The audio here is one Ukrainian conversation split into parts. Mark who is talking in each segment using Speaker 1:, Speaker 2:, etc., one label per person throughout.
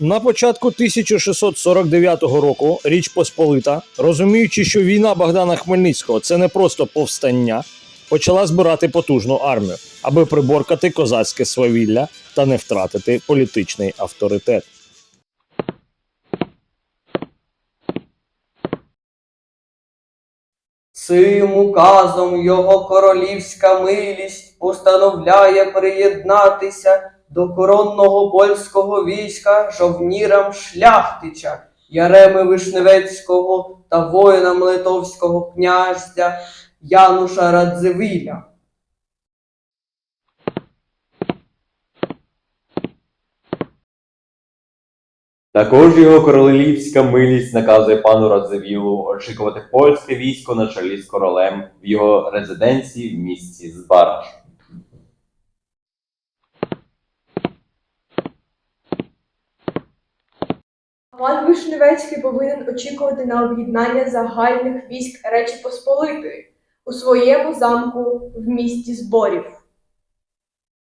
Speaker 1: На початку 1649 року Річ Посполита, розуміючи, що війна Богдана Хмельницького це не просто повстання, почала збирати потужну армію, аби приборкати козацьке свавілля та не втратити політичний авторитет.
Speaker 2: Цим указом його королівська милість постановляє приєднатися до коронного польського війська жовнірам Шляхтича, Яреми Вишневецького та воїнам литовського князя Януша Радзивіля.
Speaker 3: Також його королівська милість наказує пану Радзивілу очікувати польське військо на чолі з королем в його резиденції в місті Збараж.
Speaker 4: Пан Вишневецький повинен очікувати на об'єднання загальних військ Речі Посполитої у своєму замку в місті зборів.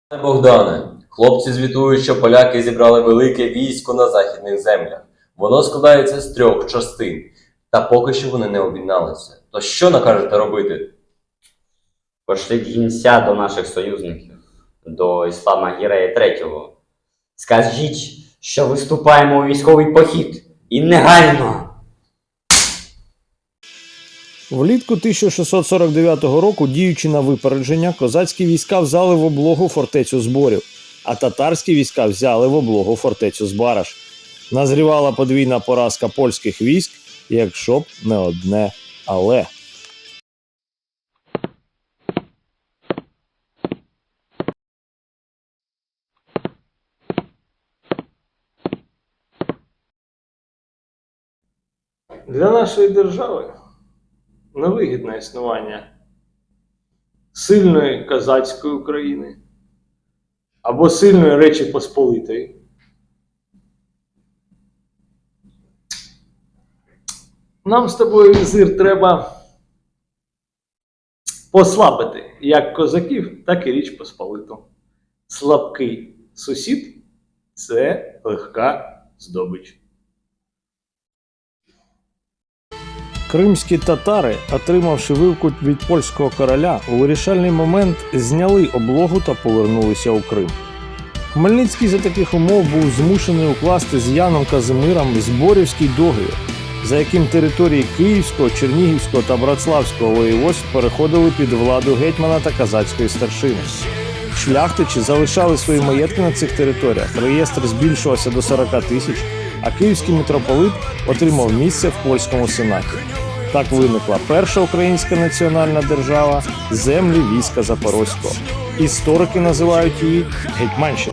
Speaker 3: Пане Богдане, хлопці звітують, що поляки зібрали велике військо на західних землях. Воно складається з трьох частин, та поки що вони не об'єдналися. То що накажете робити?
Speaker 5: Пошліть гінця до наших союзників, до Іслама Гірея III. Скажіть, що виступаємо у військовий похід. І негайно!
Speaker 1: Влітку 1649 року, діючи на випередження, козацькі війська взяли в облогу фортецю зборів, а татарські війська взяли в облогу фортецю Збараж. Назрівала подвійна поразка польських військ, якщо б не одне але. Для нашої держави невигідне існування сильної козацької України або сильної Речі Посполитої. Нам з тобою, візир, треба послабити як козаків, так і Річ Посполиту. Слабкий сусід це легка здобич. Кримські татари, отримавши вивкут від польського короля, у вирішальний момент зняли облогу та повернулися у Крим. Хмельницький за таких умов був змушений укласти з Яном Казимиром зборівський договір, за яким території Київського, Чернігівського та Братславського воєводств переходили під владу гетьмана та казацької старшини. Шляхтичі залишали свої маєтки на цих територіях. Реєстр збільшувався до 40 тисяч, а київський митрополит отримав місце в польському сенаті. Так виникла перша українська національна держава землі війська Запорозького. Історики називають її Гетьманщина.